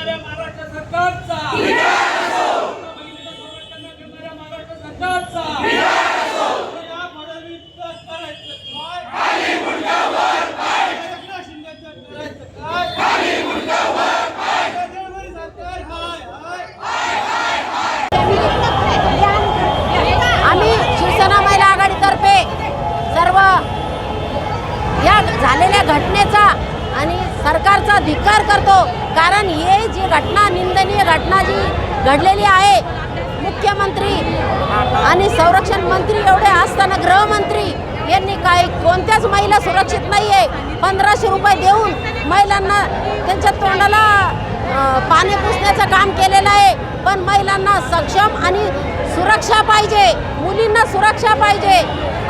करणाऱ्या महाराष्ट्र सरकारचा या झालेल्या घटनेचा आणि सरकारचा धिक्कार करतो कारण घटना निंदनीय घटना जी घडलेली आहे. मुख्यमंत्री आणि संरक्षण मंत्री एवढे असताना गृहमंत्री यांनी काही कोणत्याच महिला सुरक्षित नाही आहे पंधराशे रुपये देऊन महिलांना त्यांच्या तोंडाला पाणी पुसण्याचं काम केलेलं आहे. पण महिलांना सक्षम आणि सुरक्षा पाहिजे. मुलींना सुरक्षा पाहिजे.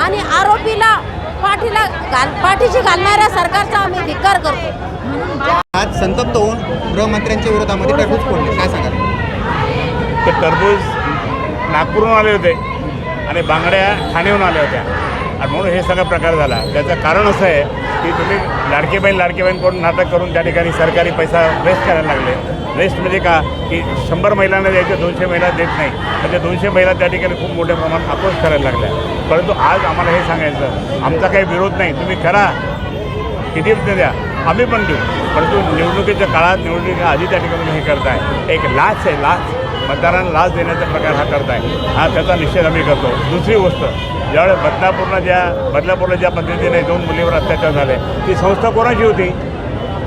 आणि आरोपीला पाठीला घाल पाठीशी घालणाऱ्या सरकारचा आम्ही धिक्कार करतो. आज संतप्त गृहमंत्र्यांच्या विरोधामध्ये टरबूज फोडले काय सांगाल? ते टरबूज नागपूरहून आले होते आणि बांगड्या ठाणेहून आल्या होत्या. आणि म्हणून हे सगळा प्रकार झाला. त्याचं कारण असं आहे की तुम्ही लाडकी बहीण लाडकी बहीण करून नाटक करून त्या ठिकाणी सरकारी पैसा वेस्ट करायला लागले. वेस्ट म्हणजे का? की शंभर महिलांना द्यायचे दोनशे महिला देत नाही. म्हणजे दोनशे महिला त्या ठिकाणी खूप मोठ्या प्रमाणात अपोज करायला लागल्या. परंतु आज आम्हाला हे सांगायचं आमचा काही विरोध नाही. तुम्ही करा. किती रुपये द्या? आम्ही पण देऊ. परंतु निवडणुकीच्या काळात निवडणुकीच्या आधी त्या ठिकाणी हे करताय. एक लाच आहे लाच. मतदारांना लाच देण्याचा प्रकार हा करताय. हा त्याचा निषेध आम्ही करतो. दुसरी गोष्ट ज्यावेळेस बदलापूरला ज्या बदलापूरला ज्या पद्धतीने दोन मुलीवर अत्याचार झाले ती संस्था कोणाची होती?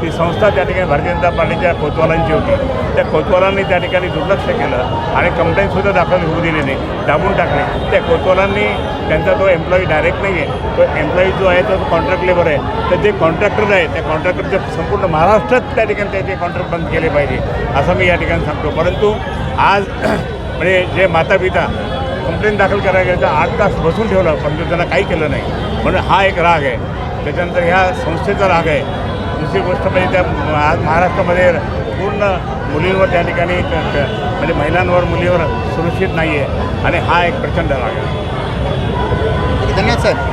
ती संस्था त्या ठिकाणी भारतीय जनता पार्टीच्या कोतवालांची होती. त्या कोतवालांनी त्या ठिकाणी दुर्लक्ष केलं आणि कंप्लेंटसुद्धा दाखल होऊ दिली नाही दाबून टाकले. त्या कोतवालांनी त्यांचा तो एम्प्लॉई डायरेक्ट नाही आहे तो एम्प्लॉई जो आहे तो कॉन्ट्रॅक्ट लेबर आहे. तर जे कॉन्ट्रॅक्टर आहे त्या कॉन्ट्रॅक्टरचे संपूर्ण महाराष्ट्रात त्या ठिकाणी त्याचे कॉन्ट्रॅक्ट बंद केले पाहिजे असं मी या ठिकाणी सांगतो. परंतु आज म्हणजे जे माता पिता कंप्लेंट दाखल करायला गेलं तर आठ तास बसून ठेवलं परंतु त्यांना काही केलं नाही. म्हणून हा एक राग आहे. त्याच्यानंतर ह्या संस्थेचा राग आहे. दुसरी गोष्ट म्हणजे त्या आज महाराष्ट्रामध्ये पूर्ण मुलींवर त्या ठिकाणी म्हणजे महिलांवर मुलीवर सुरक्षित नाही आहे आणि हा एक प्रचंड राग आहे. धन्यवाद सर.